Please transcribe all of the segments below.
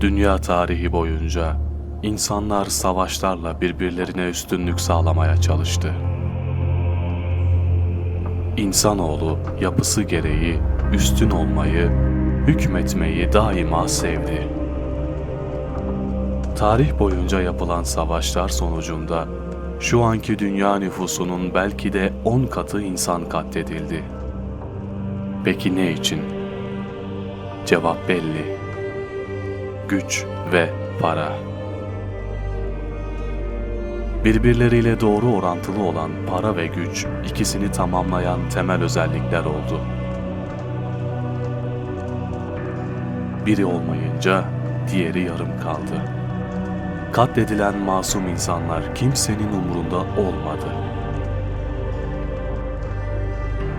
Dünya tarihi boyunca insanlar savaşlarla birbirlerine üstünlük sağlamaya çalıştı. İnsanoğlu yapısı gereği üstün olmayı, hükmetmeyi daima sevdi. Tarih boyunca yapılan savaşlar sonucunda şu anki dünya nüfusunun belki de 10 katı insan katledildi. Peki ne için? Cevap belli. Güç ve para. Birbirleriyle doğru orantılı olan para ve güç ikisini tamamlayan temel özellikler oldu. Biri olmayınca diğeri yarım kaldı. Katledilen masum insanlar kimsenin umrunda olmadı.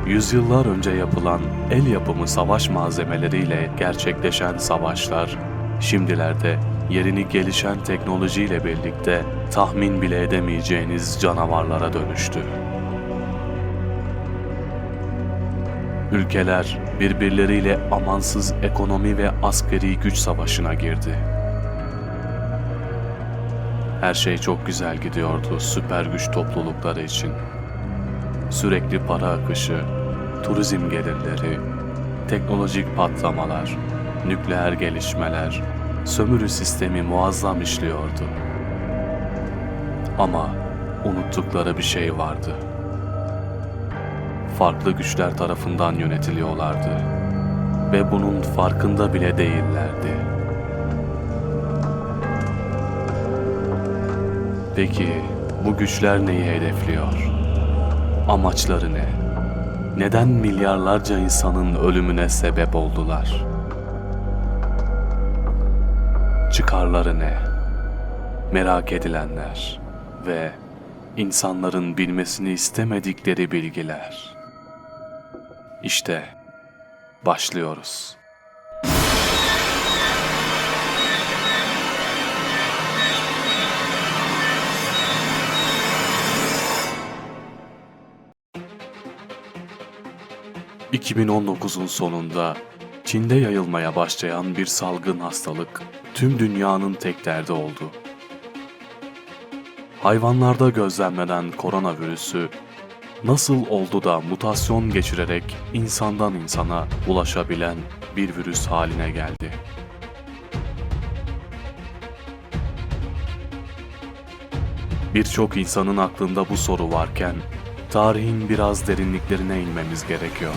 Yüzyıllar önce yapılan el yapımı savaş malzemeleriyle gerçekleşen savaşlar, şimdilerde yerini gelişen teknolojiyle birlikte tahmin bile edemeyeceğiniz canavarlara dönüştü. Ülkeler birbirleriyle amansız ekonomi ve askeri güç savaşına girdi. Her şey çok güzel gidiyordu süper güç toplulukları için. Sürekli para akışı, turizm gelirleri, teknolojik patlamalar, nükleer gelişmeler, sömürü sistemi muazzam işliyordu. Ama unuttukları bir şey vardı. Farklı güçler tarafından yönetiliyorlardı ve bunun farkında bile değillerdi. Peki bu güçler neyi hedefliyor? Amaçları ne? Neden milyarlarca insanın ölümüne sebep oldular? Çıkarları ne? Merak edilenler ve insanların bilmesini istemedikleri bilgiler. İşte başlıyoruz. ...2019'un sonunda Çin'de yayılmaya başlayan bir salgın hastalık tüm dünyanın tek derdi oldu. Hayvanlarda gözlemlenen koronavirüsü nasıl oldu da mutasyon geçirerek insandan insana ulaşabilen bir virüs haline geldi? Birçok insanın aklında bu soru varken tarihin biraz derinliklerine inmemiz gerekiyor.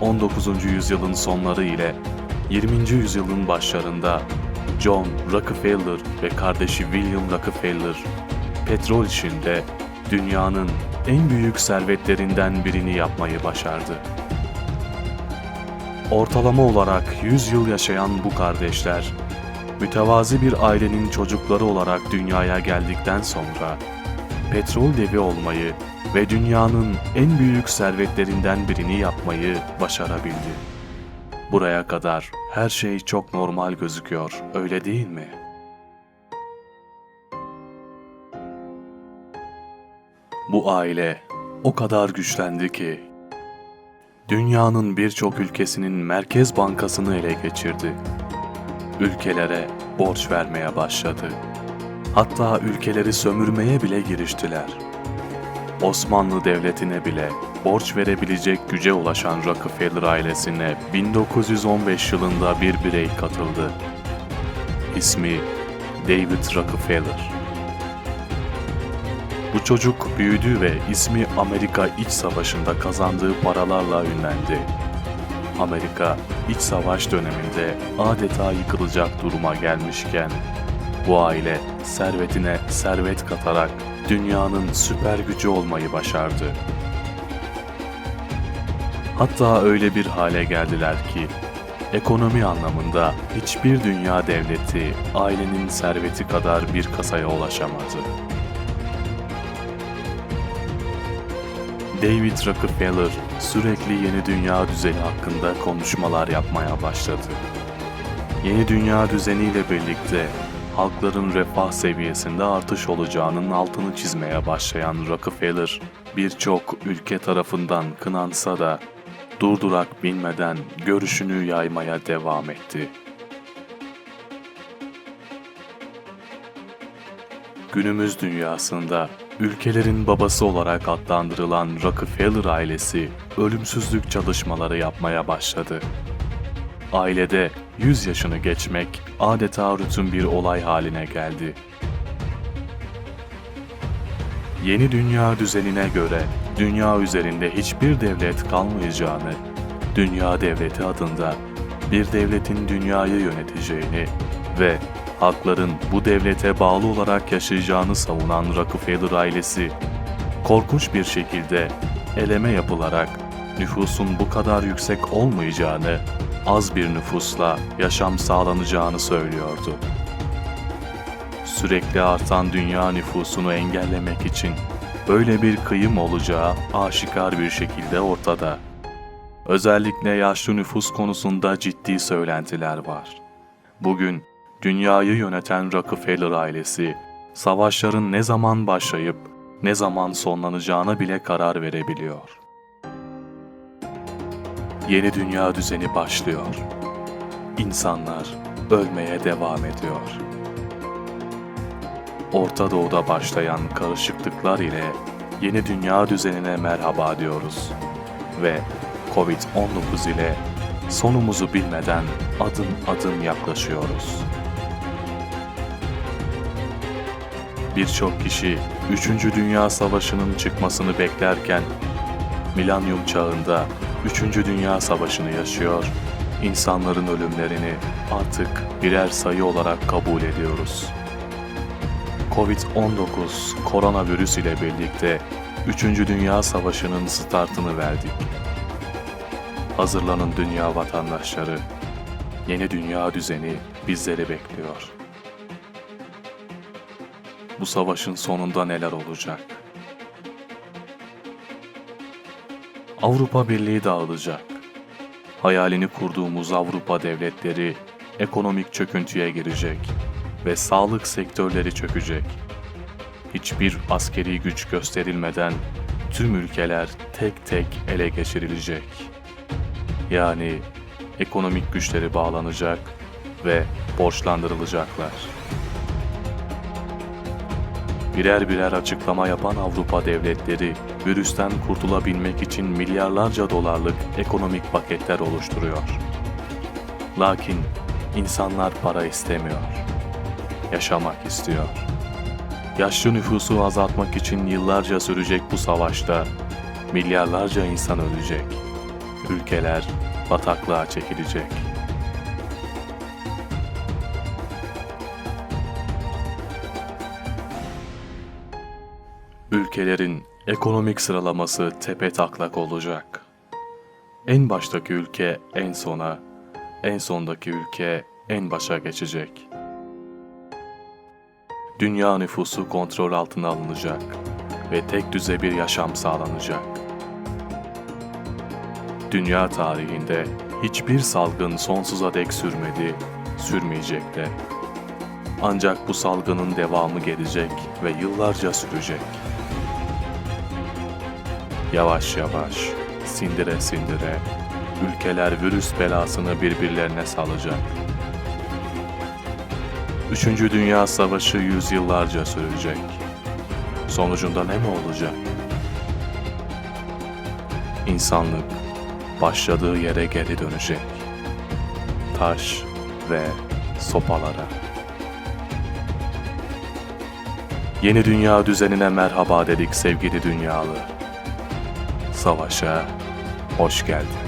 19. yüzyılın sonları ile 20. yüzyılın başlarında John Rockefeller ve kardeşi William Rockefeller petrol işinde dünyanın en büyük servetlerinden birini yapmayı başardı. Ortalama olarak 100 yıl yaşayan bu kardeşler, mütevazi bir ailenin çocukları olarak dünyaya geldikten sonra petrol devi olmayı ve dünyanın en büyük servetlerinden birini yapmayı başarabildi. Buraya kadar her şey çok normal gözüküyor, öyle değil mi? Bu aile o kadar güçlendi ki dünyanın birçok ülkesinin merkez bankasını ele geçirdi. Ülkelere borç vermeye başladı. Hatta ülkeleri sömürmeye bile giriştiler. Osmanlı Devleti'ne bile borç verebilecek güce ulaşan Rockefeller ailesine 1915 yılında bir birey katıldı. İsmi David Rockefeller. Bu çocuk büyüdü ve ismi Amerika İç Savaşı'nda kazandığı paralarla ünlendi. Amerika İç Savaş döneminde adeta yıkılacak duruma gelmişken bu aile servetine servet katarak dünyanın süper gücü olmayı başardı. Hatta öyle bir hale geldiler ki ekonomi anlamında hiçbir dünya devleti ailenin serveti kadar bir kasaya ulaşamadı. David Rockefeller sürekli yeni dünya düzeni hakkında konuşmalar yapmaya başladı. Yeni dünya düzeniyle birlikte halkların refah seviyesinde artış olacağının altını çizmeye başlayan Rockefeller, birçok ülke tarafından kınansa da durdurak bilmeden görüşünü yaymaya devam etti. Günümüz dünyasında ülkelerin babası olarak adlandırılan Rockefeller ailesi ölümsüzlük çalışmaları yapmaya başladı. Ailede 100 yaşını geçmek adeta rutin bir olay haline geldi. Yeni dünya düzenine göre dünya üzerinde hiçbir devlet kalmayacağını, dünya devleti adında bir devletin dünyayı yöneteceğini ve halkların bu devlete bağlı olarak yaşayacağını savunan Rockefeller ailesi, korkunç bir şekilde eleme yapılarak nüfusun bu kadar yüksek olmayacağını, az bir nüfusla yaşam sağlanacağını söylüyordu. Sürekli artan dünya nüfusunu engellemek için böyle bir kıyım olacağı aşikar bir şekilde ortada. Özellikle yaşlı nüfus konusunda ciddi söylentiler var. Bugün dünyayı yöneten Rockefeller ailesi, savaşların ne zaman başlayıp ne zaman sonlanacağına bile karar verebiliyor. Yeni dünya düzeni başlıyor. İnsanlar ölmeye devam ediyor. Orta Doğu'da başlayan karışıklıklar ile yeni dünya düzenine merhaba diyoruz. Ve Covid-19 ile sonumuzu bilmeden adım adım yaklaşıyoruz. Birçok kişi 3. Dünya Savaşı'nın çıkmasını beklerken Milenyum çağında 3. Dünya Savaşı'nı yaşıyor, insanların ölümlerini artık birer sayı olarak kabul ediyoruz. Covid-19 koronavirüs ile birlikte 3. Dünya Savaşı'nın startını verdik. Hazırlanın dünya vatandaşları. Yeni dünya düzeni bizleri bekliyor. Bu savaşın sonunda neler olacak? Avrupa Birliği dağılacak. Hayalini kurduğumuz Avrupa devletleri ekonomik çöküntüye girecek ve sağlık sektörleri çökecek. Hiçbir askeri güç gösterilmeden tüm ülkeler tek tek ele geçirilecek. Yani ekonomik güçleri bağlanacak ve borçlandırılacaklar. Birer birer açıklama yapan Avrupa devletleri virüsten kurtulabilmek için milyarlarca dolarlık ekonomik paketler oluşturuyor. Lakin insanlar para istemiyor. Yaşamak istiyor. Yaşlı nüfusu azaltmak için yıllarca sürecek bu savaşta milyarlarca insan ölecek. Ülkeler bataklığa çekilecek. Ülkelerin ekonomik sıralaması tepe taklak olacak. En baştaki ülke en sona, en sondaki ülke en başa geçecek. Dünya nüfusu kontrol altına alınacak ve tek düze bir yaşam sağlanacak. Dünya tarihinde hiçbir salgın sonsuza dek sürmedi, sürmeyecek de. Ancak bu salgının devamı gelecek ve yıllarca sürecek. Yavaş yavaş, sindire sindire, ülkeler virüs belasını birbirlerine salacak. Üçüncü Dünya Savaşı yüzyıllarca sürecek. Sonucunda ne mi olacak? İnsanlık başladığı yere geri dönecek. Taş ve sopalara. Yeni dünya düzenine merhaba dedik sevgili dünyalı. Savaşa hoş geldin.